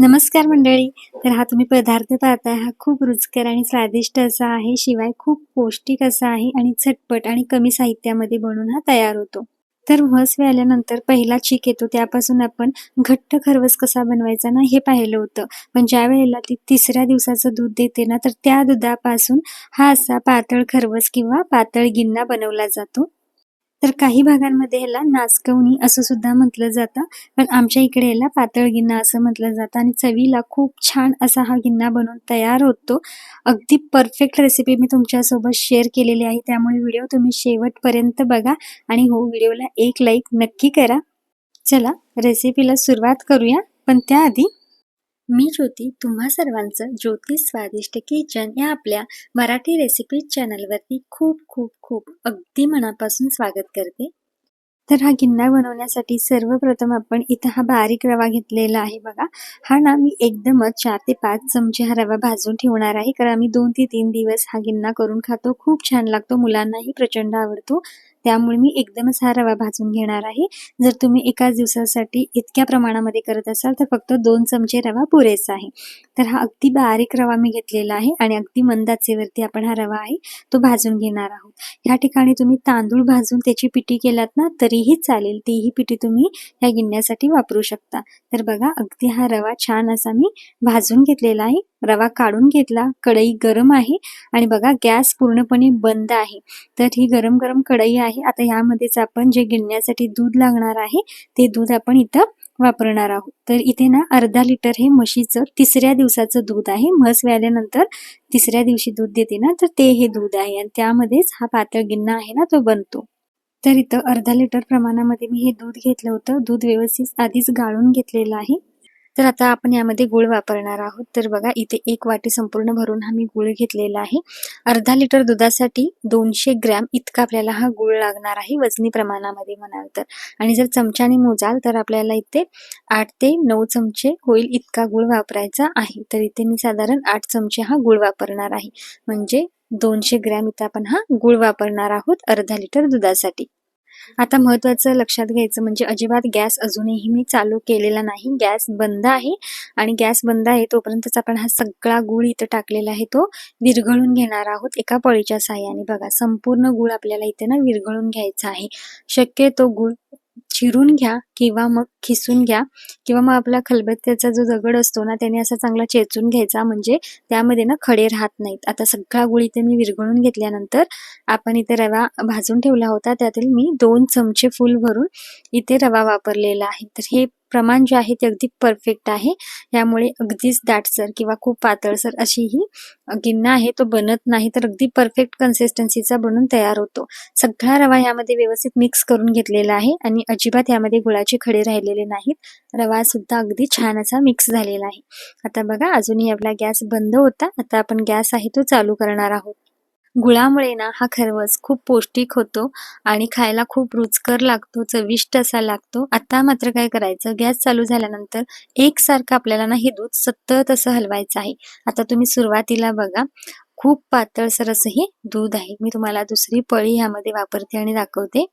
नमस्कार मंडळी. तर हा तुम्ही पदार्थ पाहताय हा खूप रुचकर आणि स्वादिष्ट असा आहे शिवाय खूप पौष्टिक असा आहे आणि झटपट आणि कमी साहित्यामध्ये बनवून हा तयार होतो. तर म्हस आल्यानंतर पहिला चीक येतो त्यापासून आपण घट्ट खरवस कसा बनवायचा ना हे पाहिलं होतं. पण ज्या वेळेला ती तिसऱ्या दिवसाचं दूध देते ना तर त्या दुधापासून हा असा पातळ खरवस किंवा पातळ गिन्ना बनवला जातो. तर काही भागांमध्ये ह्याला नाचकवणी असं सुद्धा म्हटलं जातं. पण आमच्या इकडे याला पातळ गिन्ना असं म्हटलं जातं आणि चवीला खूप छान असा हा गिन्ना बनवून तयार होतो. अगदी परफेक्ट रेसिपी मी तुमच्यासोबत शेअर केलेली आहे. त्यामुळे व्हिडिओ तुम्ही शेवटपर्यंत बघा आणि हो व्हिडिओला एक लाईक नक्की करा. चला रेसिपीला सुरुवात करूया. पण त्याआधी मी ज्योती तुम्हा सर्वांचं ज्योती स्वादिष्ट किचन या आपल्या मराठी रेसिपी चॅनलवरती खूप खूप खूप अगदी मनापासून स्वागत करते. तर हा गिन्ना बनवण्यासाठी सर्वप्रथम आपण इथं हा बारीक रवा घेतलेला आहे बघा. हा ना मी एकदमच चार ते पाच चमचे हा रवा भाजून ठेवणार आहे. कारण आम्ही दोन ते तीन दिवस हा गिन्ना करून खातो. खूप छान लागतो. मुलांनाही प्रचंड आवडतो. त्यामुळे मी एकदमच हा रवा भाजून घेणार आहे. जर तुम्ही एकाच दिवसासाठी इतक्या प्रमाणामध्ये करत असाल तर फक्त दोन चमचे रवा पुरेसा आहे. तर हा अगदी बारीक रवा मी घेतलेला आहे आणि अगदी मंदाचेवरती आपण हा रवा आहे तो भाजून घेणार आहोत. ह्या ठिकाणी तुम्ही तांदूळ भाजून त्याची पिठी केलात ना तरीही चालेल. तीही पिठी तुम्ही ह्या गिन्यासाठी वापरू शकता. तर बघा अगदी हा रवा छान असा मी भाजून घेतलेला आहे. रवा काढून घेतला. कढई गरम आहे आणि बघा गॅस पूर्णपणे बंद आहे. तर ही गरम गरम कढई आहे. आता यामध्येच आपण जे गिळण्यासाठी दूध लागणार आहे ते दूध आपण इथं वापरणार आहोत. तर इथे ना अर्धा लिटर हे म्हशीचं तिसऱ्या दिवसाचं दूध आहे. म्हस व्याल्यानंतर तिसऱ्या दिवशी दूध देते ना तर ते हे दूध आहे आणि त्यामध्येच हा पातळ गिन्ना आहे ना तो बनतो. तर इथं अर्धा लिटर प्रमाणामध्ये मी हे दूध घेतलं होतं. दूध व्यवस्थित आधीच गाळून घेतलेलं आहे. तर आता आपण यामध्ये गुळ वापरणार आहोत. तर बघा इथे एक वाटी संपूर्ण भरून हा मी गुळ घेतलेला आहे. अर्धा लिटर दुधासाठी दोनशे ग्रॅम इतका आपल्याला हा गुळ लागणार आहे वजनी प्रमाणामध्ये म्हणाल तर. आणि जर चमच्याने मोजाल तर आपल्याला इथे आठ ते नऊ चमचे होईल इतका गुळ वापरायचा आहे. तर इथे मी साधारण आठ चमचे हा गुळ वापरणार आहे. म्हणजे दोनशे ग्रॅम इथं आपण हा गुळ वापरणार आहोत अर्धा लिटर दुधासाठी. आता महत्वाचं लक्षात घ्यायचं म्हणजे अजिबात गॅस अजूनही मी चालू केलेला नाही. गॅस बंद आहे आणि गॅस बंद आहे तोपर्यंतच आपण हा सगळा गूळ इथं टाकलेला आहे तो विरघळून घेणार आहोत एका पळीच्या साह्याने. बघा संपूर्ण गूळ आपल्याला इथे ना विरघळून घ्यायचा आहे. शक्यतो गूळ चिरून घ्या. किंवा मग खिसून घ्या. किंवा मग आपला खलबत्त्याचा जो दगड असतो ना त्याने असा चांगला चेचून घ्यायचा. म्हणजे त्यामध्ये ना खडे राहत नाहीत. आता सगळा गुळ इथे मी विरघळून घेतल्यानंतर आपण इथे रवा भाजून ठेवला होता. त्यातील मी दोन चमचे फुल भरून इथे रवा वापरलेला आहे. तर हे प्रमाण जे आहे ते अगदी परफेक्ट आहे. यामुळे अगदीच दाटसर किंवा खूप पातळसर अशी ही गिन्ना आहे. तो बनत नाही तर अगदी परफेक्ट कन्सिस्टन्सीचा बनून तयार होतो. सगळा रवा यामध्ये व्यवस्थित मिक्स करून घेतलेला आहे. आणि अजिबात यामध्ये गुळा खडे राहिलेले नाहीत. रवा सुद्धा अगदी छान असा मिक्स झालेला आहे. आता बघा अजूनही आपला गॅस बंद होता. आता आपण गॅस आहे तो चालू करणार आहोत. गुळामुळे ना हा खरवस खूप पौष्टिक होतो आणि खायला खूप रुचकर लागतो चविष्ट असा लागतो. आता मात्र काय करायचं? गॅस चालू झाल्यानंतर एकसारखं आपल्याला ना हे दूध सतत असं हलवायचं आहे. आता तुम्ही सुरुवातीला बघा खूप पातळसर असं हे दूध आहे. मी तुम्हाला दुसरी पळी ह्यामध्ये वापरते आणि दाखवते.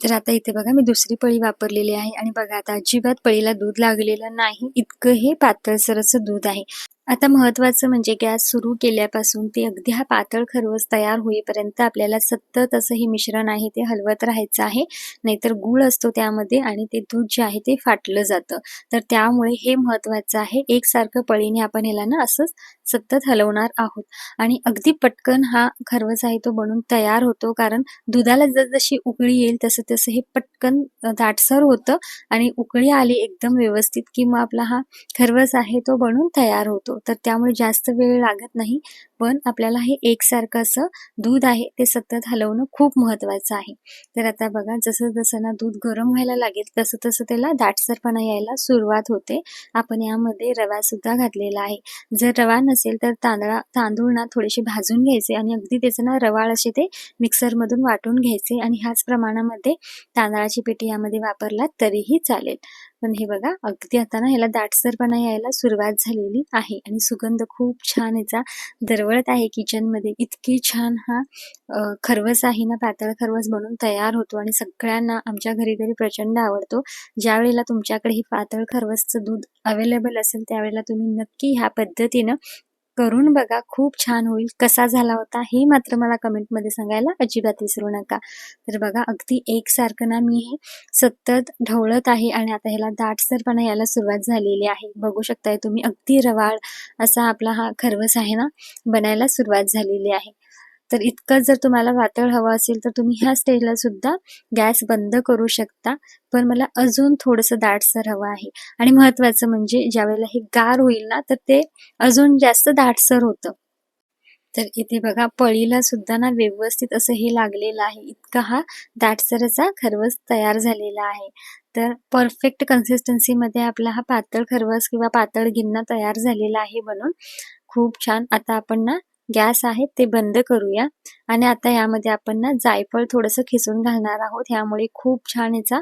तर आता इथे बघा मी दुसरी पळी वापरलेली आहे. आणि बघा आता अजिबात पळीला दूध लागलेलं नाही. इतकं हे पातळसर असं दूध आहे. आता महत्वाचं म्हणजे गॅस सुरू केल्यापासून ते अगदी हा पातळ खरवस तयार होईपर्यंत आपल्याला सतत असं हे मिश्रण आहे ते हलवत राहायचं आहे. नाहीतर गुळ असतो त्यामध्ये आणि ते दूध जे आहे ते फाटलं जातं. तर त्यामुळे हे महत्वाचं आहे. एकसारखं पळीने आपण ह्याला ना असंच सतत हलवणार आहोत. आणि अगदी पटकन हा खरवस आहे तो बनून तयार होतो कारण दुधाला जसजशी उकळी येईल तसं तसं हे पटकन दाटसर होतं आणि उकळी आली एकदम व्यवस्थित की मग आपला हा खरवस आहे तो बनून तयार होतो. तर त्यामुळे जास्त वेळ लागत नाही. पण आपल्याला हे एकसारखं असं दूध आहे ते सतत हलवणं खूप महत्वाचं आहे. तर आता बघा जसं जसं ना दूध गरम व्हायला लागेल तसं तसं त्याला दाटसरपणा यायला सुरुवात होते. आपण यामध्ये रवासुद्धा घातलेला आहे. जर रवा नसेल तर तांदळा तांदूळ ना थोडेसे भाजून घ्यायचे आणि अगदी त्याचं ना रवाळ असे ते मिक्सरमधून वाटून घ्यायचे आणि ह्याच प्रमाणामध्ये तांदळाची पेटी यामध्ये वापरला तरीही चालेल. पण हे बघा अगदी आता ना ह्याला दाटसरपणा यायला सुरुवात झालेली आहे आणि सुगंध खूप छान याचा दरवळत आहे किचनमध्ये. इतकी छान हा खरवस आहे ना पातळ खरवस बनून तयार होतो आणि सगळ्यांना आमच्या घरी तरी प्रचंड आवडतो. ज्या वेळेला तुमच्याकडे हे पातळ खरवसचं दूध अवेलेबल असेल त्यावेळेला तुम्ही नक्की ह्या पद्धतीनं करून बघा खूप छान होईल. कसा झाला होता हे मात्र मला कमेंटमध्ये सांगायला अजिबात विसरू नका. तर बघा अगदी एकसारखं ना मी हे सतत ढवळत आहे आणि आता ह्याला दाटसरपणा यायला सुरुवात झालेली आहे. बघू शकताय तुम्ही अगदी रवाळ असा आपला हा खरवस आहे ना बनायला सुरुवात झालेली आहे. तर इतकं जर तुम्हाला पातळ हवं असेल तर तुम्ही ह्या स्टेजला सुद्धा गॅस बंद करू शकता. पण मला अजून थोडंसं दाटसर हवं आहे. आणि महत्वाचं म्हणजे ज्यावेळेला हे गार होईल ना तर ते अजून जास्त दाटसर होतं. तर इथे बघा पळीला सुद्धा ना व्यवस्थित असं हे लागलेलं आहे. इतका हा दाटसरचा खरवस तयार झालेला आहे. तर परफेक्ट कन्सिस्टन्सीमध्ये आपला हा पातळ खरवस किंवा पातळ गिन्ना तयार झालेला आहे बनून खूप छान. आता आपण ना गॅस आहे ते बंद करूया. आणि आता यामध्ये आपण ना जायफळ थोडंसं खिसून घालणार आहोत. ह्यामुळे खूप छान याचा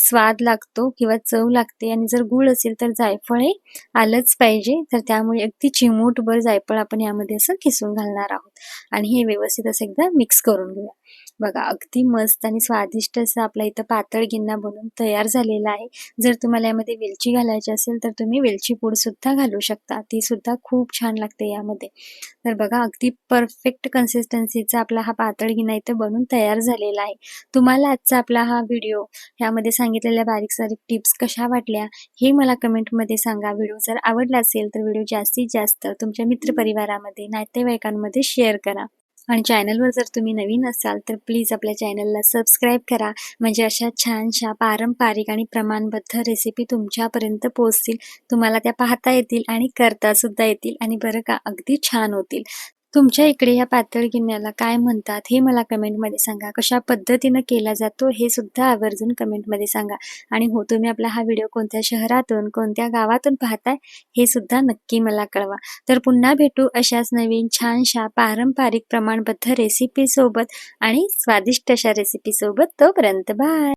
स्वाद लागतो किंवा चव लागते. आणि जर गुळ असेल तर जायफळ हे आलंच पाहिजे. तर त्यामुळे अगदी चिमूटभर जायफळ आपण यामध्ये असं खिसून घालणार आहोत. आणि हे व्यवस्थित असं एकदा मिक्स करून घेऊया. बघा अगदी मस्त आणि स्वादिष्ट असं आपला इथं पातळ गिन्ना बनून तयार झालेला आहे. जर तुम्हाला यामध्ये वेलची घालायची असेल तर तुम्ही वेलची पूड सुद्धा घालू शकता. ती सुद्धा खूप छान लागते यामध्ये. तर बघा अगदी परफेक्ट कन्सिस्टन्सीचा आपला हा पातळ गिन्ना इथं बनून तयार झालेला आहे. तुम्हाला आजचा आपला हा व्हिडिओ ह्यामध्ये सांगितलेल्या बारीक सारीक टिप्स कशा वाटल्या हे मला कमेंटमध्ये सांगा. व्हिडिओ जर आवडला असेल तर व्हिडिओ जास्तीत जास्त तुमच्या मित्रपरिवारामध्ये नातेवाईकांमध्ये शेअर करा. आणि चॅनलवर जर तुम्ही नवीन असाल तर प्लीज आपल्या चॅनलला सबस्क्राईब करा. म्हणजे अशा छानशा पारंपरिक आणि प्रमाणबद्ध रेसिपी तुमच्यापर्यंत पोहोचतील. तुम्हाला त्या पाहता येतील आणि करता सुद्धा येतील आणि बरं का अगदी छान होतील. तुमच्या इकडे या पातळ गिरण्याला काय म्हणतात हे मला कमेंटमध्ये सांगा. कशा पद्धतीनं केला जातो हे सुद्धा आवर्जून कमेंटमध्ये सांगा. आणि हो तुम्ही आपला हा व्हिडिओ कोणत्या शहरातून कोणत्या गावातून पाहताय हे सुद्धा नक्की मला कळवा. तर पुन्हा भेटू अशाच नवीन छानशा पारंपरिक प्रमाणबद्ध रेसिपी सोबत आणि स्वादिष्ट अशा रेसिपी सोबत तोपर्यंत बाय